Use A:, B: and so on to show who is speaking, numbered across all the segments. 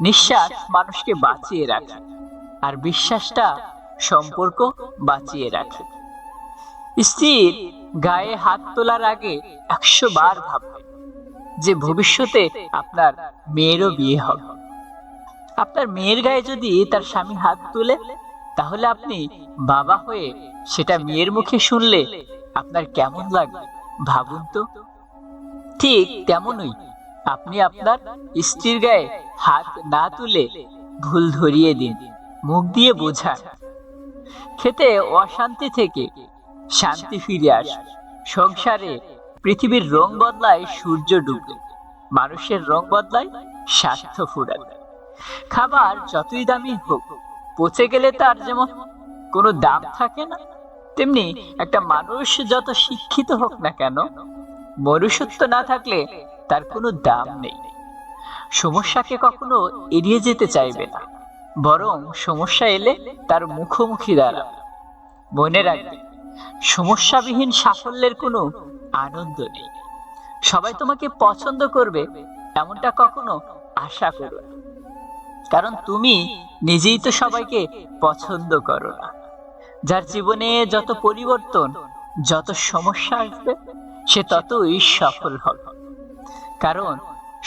A: নিঃশ্বাস মানুষকে বাঁচিয়ে রাখে আর বিশ্বাসটা সম্পর্ক বাঁচিয়ে রাখে। স্ত্রীর গায়ে হাত তোলার আগে একশো বার ভাববে যে ভবিষ্যতে আপনার মেয়েরও বিয়ে হবে। আপনার মেয়ের গায়ে যদি তার স্বামী হাত তুলে, তাহলে আপনি বাবা হয়ে সেটা মেয়ের মুখে শুনলে আপনার কেমন লাগবে ভাবুন তো? ঠিক তেমনই আপনি আপনার স্ত্রীর গায়ে হাত না তুলে ভুল ধরিয়ে দিন, মুখ দিয়ে বোঝান। খেতে অশান্তি থেকে শান্তি ফিরে আসে। সংসারে পৃথিবীর রং বদলায় সূর্য ডুবলে মানুষের রং বদলায় স্বার্থ ফুরালে খাবার যতই দামি হোক, পচে গেলে তার যেমন কোনো দাম থাকে না, তেমনি একটা মানুষ যত শিক্ষিত হোক না কেন, মনুষ্যত্ব না থাকলে তার কোনো দাম নেই। সমস্যাকে কখনো এড়িয়ে যেতে চাইবে না, বরং সমস্যা এলে তার মুখোমুখি দাঁড়াবে। মনে রাখবে, সমস্যাবিহীন সাফল্যের কোনো আনন্দ নেই। সবাই তোমাকে পছন্দ করবে, এমনটা কখনো আশা করো কারণ তুমি নিজেই তো সবাইকে পছন্দ করো না। যার জীবনে যত পরিবর্তন, যত সমস্যা আসবে, সে ততই সফল হবে। কারণ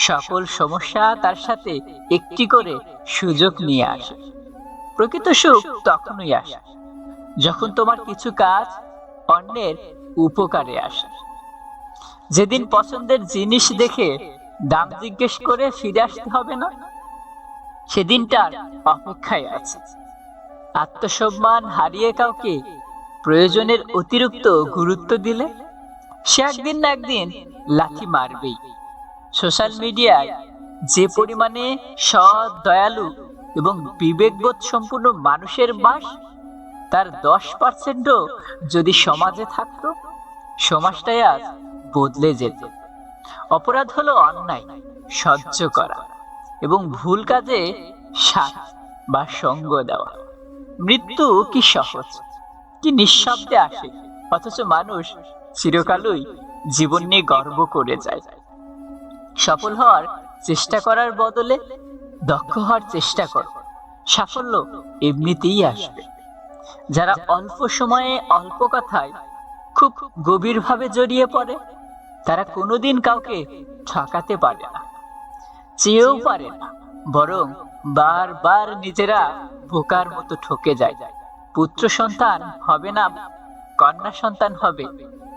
A: সকল সমস্যা তার সাথে একটি করে সুযোগ নিয়ে আসে। প্রকৃত সুখ তখনই আসে, যখন তোমার কিছু কাজ অন্যের উপকারে আসে। যেদিন পছন্দের জিনিস দেখে দাম জিজ্ঞেস করে ফিরে আসতে হবে না সেদিনটার অপেক্ষায় আছে। আত্মসম্মান হারিয়ে কাউকে প্রয়োজনের অতিরিক্ত গুরুত্ব দিলে সে একদিন না একদিন লাথি মারবেই। সোশ্যাল মিডিয়ায় যে পরিমাণে সৎ, দয়ালু এবং বিবেকবোধ সম্পূর্ণ মানুষের বাস, তার দশ পার্সেন্টও যদি সমাজে থাকতো, সমাজটাই আজ বদলে যেত। অপরাধ হলো অন্যায়, সহ্য করা এবং ভুল কাজে সাথ বা সঙ্গ দেওয়া। মৃত্যু কি সহজ, কি নিঃশব্দে আসে, অথচ মানুষ চিরকালই জীবন নিয়ে গর্ব করে যায়। সফল হওয়ার চেষ্টা করার বদলে দক্ষ হওয়ার চেষ্টা করো। সাফল্য এমনিতেই আসবে। যারা অল্প সময়ে অল্প কথায় খুব গভীরভাবে জড়িয়ে পড়ে, তারা কোনোদিন কাউকে ঠকাতে পারে না। চেয়েও পারে না, বরং বারবার নিজেরা বোকার মতো ঠকে যায়। পুত্র সন্তান হবে না, কন্যা সন্তান হবে,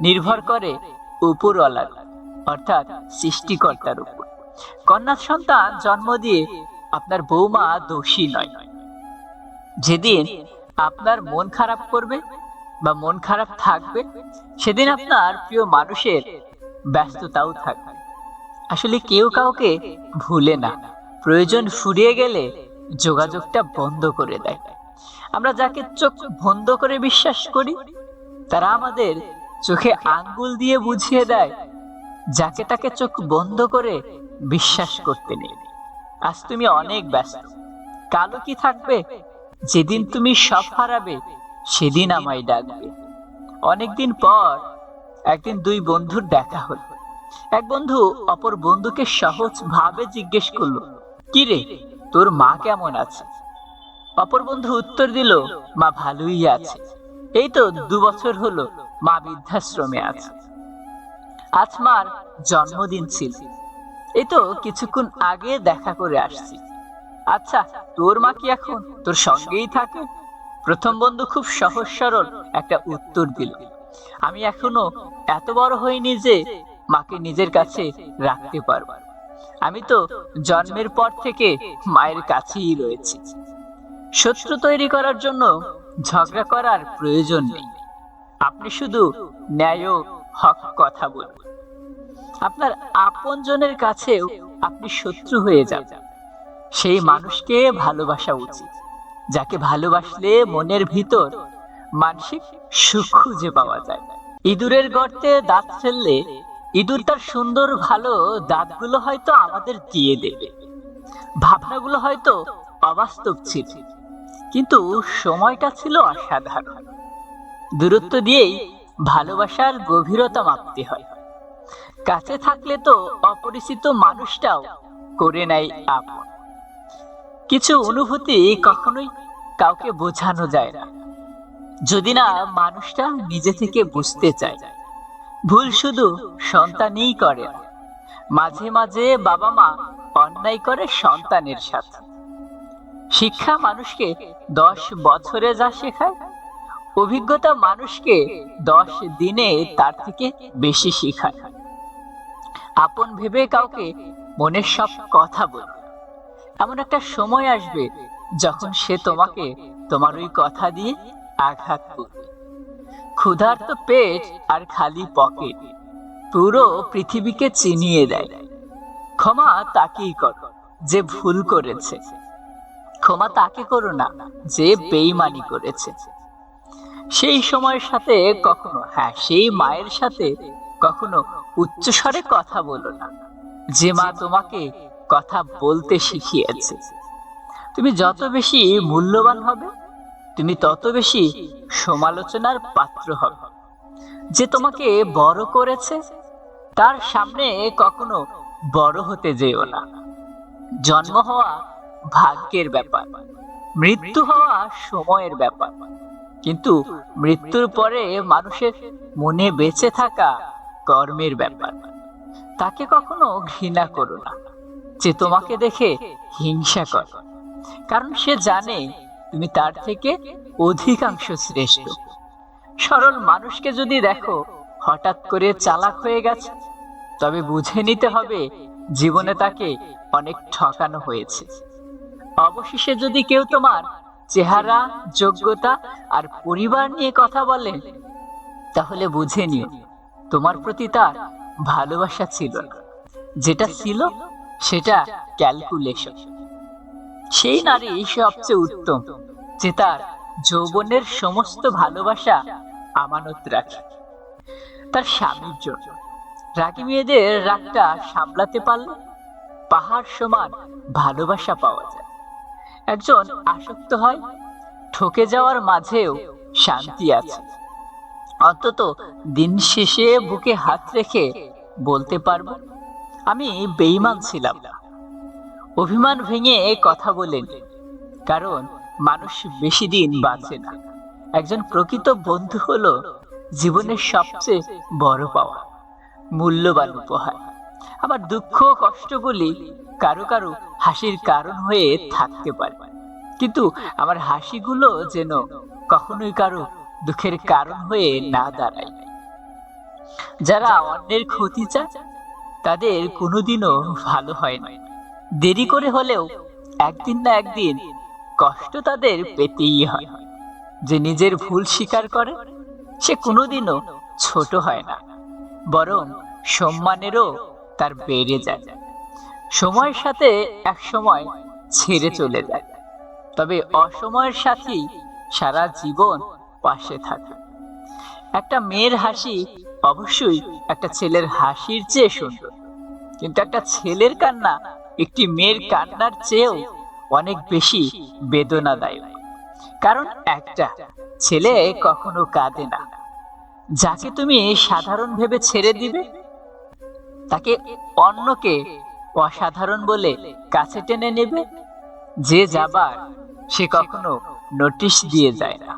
A: নির্ভর করে উপরওয়ালার। অর্থাৎ সৃষ্টিকর্তার উপর। কন্যা সন্তান জন্ম দিয়ে আপনার বৌমা দোষী নয়। যেদিন আপনার মন খারাপ করবে বা মন খারাপ থাকবে, সেদিন আপনার প্রিয় মানুষের ব্যস্ততাও থাকবে। আসলে কেউ কাউকে ভুলে না। প্রয়োজন ফুরিয়ে গেলে যোগাযোগটা বন্ধ করে দেয়। আমরা যাকে চোখ বন্ধ করে বিশ্বাস করি, তারা আমাদের চোখে আঙ্গুল দিয়ে বুঝিয়ে দেয় যাকে তাকে চোখ বন্ধ করে বিশ্বাস করতে নেই। আজ তুমি অনেক ব্যস্ত। কালো কি থাকবে? যেদিন তুমি সব হারাবে, সেদিন আমায় ডাকবে। অনেকদিন পর একদিন দুই বন্ধুর দেখা হলো। এক বন্ধু অপর বন্ধুকে সহজ ভাবে জিজ্ঞেস করল, কি রে, তোর মা কেমন আছে? অপর বন্ধু উত্তর দিল, মা ভালোই আছে। এই তো দু বছর হলো মা বৃদ্ধাশ্রমে আছে। আজ মার জন্মদিন ছিল। এই তো কিছুক্ষণ আগে দেখা করে আসছি। আচ্ছা তোর মা কি এখন তোর সঙ্গেই থাকে? প্রথম বন্ধু খুব সহজ সরল একটা উত্তর দিল। আমি এখনও এত বড় হইনি যে মাকে নিজের কাছে রাখতে পারব। আমি তো জন্মের পর থেকে মায়ের কাছেই রয়েছি। শত্রু তৈরি করার জন্য ঝগড়া করার প্রয়োজন নেই। আপনি শুধু ন্যায় হক কথা বলুন আপনার আপনজনের কাছেও আপনি শত্রু হয়ে যাবেন সেই মানুষকে ভালোবাসা উচিত, যাকে ভালোবাসলে মনের ভিতর মানসিক সুখ খুঁজে পাওয়া যায়। ইঁদুরের গর্তে দাঁত ফেললে ইঁদুর তার সুন্দর ভালো দাঁতগুলো হয়তো আমাদের দিয়ে দেবে। ভাবনাগুলো হয়তো অবাস্তব ছিল, কিন্তু সময়টা ছিল অসাধারণ। দূরত্ব দিয়েই ভালোবাসার গভীরতা মাপতে হয়। কাছে থাকলে তো অপরিচিত মানুষটাও করে নেয় আপন। কিছু অনুভূতি কখনোই কাউকে বোঝানো যায় না। যদি না মানুষটা নিজে থেকে বুঝতে চায়। ভুল শুধু সন্তানই করে। মাঝে মাঝে বাবা মা অন্যায় করে সন্তানের সাথে। শিক্ষা মানুষকে দশ বছরে যা শেখায় অভিজ্ঞতা মানুষকে দশ দিনে তার থেকে বেশি শেখায়। আপন ভেবে কাউকে মনের সব কথা বলবে এমন একটা সময় আসবে যখন সে তোমাকে তোমার ওই কথা দিয়ে আঘাত করবে। ক্ষুধার্ত পেট আর খালি পকেট পুরো পৃথিবীকে চিনিয়ে দেয়। ক্ষমা তাকেই করো যে ভুল করেছে। ক্ষমা তাকে করো না, যে বেইমানি করেছে। সেই সময়ের সাথে কখনো হ্যাঁ সেই মায়ের সাথে কখনো উচ্চস্বরে কথা বলো না। যে মা তোমাকে কথা বলতে শিখিয়েছে। তুমি যত বেশি মূল্যবান হবে, তুমি তত বেশি সমালোচনার পাত্র হবে। যে তোমাকে বড় করেছে, তার সামনে কখনো বড় হতে যেও না। জন্ম হওয়া ভাগ্যের ব্যাপার, মৃত্যু হওয়া সময়ের ব্যাপার। কিন্তু মৃত্যুর পরে মানুষের মনে বেঁচে থাকা কর্মের ব্যাপার। তাকে কখনো ঘৃণা করো না। যে তোমাকে দেখে হিংসা করে। কারণ সে জানে তুমি তার থেকে অধিকাংশ শ্রেষ্ঠ। সরল মানুষকে যদি দেখো, হঠাৎ করে চালাক হয়ে গেছে, তবে বুঝে নিতে হবে জীবনে তাকে অনেক ঠকানো হয়েছে। অবশেষে যদি কেউ তোমার চেহারা, যোগ্যতা আর পরিবার নিয়ে কথা বলে, তাহলে বুঝে নিও, তোমার প্রতি তার ভালোবাসা ছিল যেটা ছিল, সেটা ক্যালকুলেশন। সেই নারী সবচেয়ে উত্তম, যে তার যৌবনের সমস্ত ভালোবাসা আমানত রাখে। তার স্বামীর জন্য। রাগি মেয়েদের রাগটা সামলাতে পারলে পাহাড় সমান ভালোবাসা পাওয়া যায়। একজন আসক্ত হয়, ঠকে যাওয়ার মাঝেও শান্তি আছে। অন্তত দিন শেষে বুকে হাত রেখে বলতে পারব, আমি বেইমান ছিলাম। অভিমান ভেঙে কথা বলেন, কারণ মানুষ বেশি দিন বাঁচে না। একজন প্রকৃত বন্ধু হলো জীবনের সবচেয়ে বড় পাওয়া, মূল্যবান উপহার। আবার দুঃখ কষ্টগুলি কারও কারও হাসির কারণ হয়ে থাকতে পারে। কিন্তু আমার হাসিগুলো যেন কখনোই কারও দুঃখের কারণ হয়ে না দাঁড়ায়। যারা অন্যের ক্ষতি চায়, তাদের কোনোদিনও ভালো হয় না। দেরি করে হলেও একদিন না একদিন কষ্ট তাদের পেতেই হয়। যে নিজের ভুল স্বীকার করে, সে কোনোদিনও ছোট হয় না। বরং সম্মানেরও তার বেড়ে যায়। সময়ের সাথে এক সময় ছেড়ে চলে যায়। তবে অসময়ের সাথেই সারা জীবন পাশে থাকে। একটা মেয়ের হাসি অবশ্যই একটা ছেলের হাসির চেয়ে সুন্দর। কিন্তু একটা ছেলের কান্না একটি মেয়ের কান্নার চেয়েও অনেক বেশি বেদনাদায়ক। কারণ একটা ছেলে কখনো কাঁদে না। যাকে তুমি সাধারণ ভেবে ছেড়ে দিবে, তাকে অন্যকে অসাধারণ বলে কাছে টেনে নেবে? যে যাবার সে কখনো নোটিশ দিয়ে যায় না।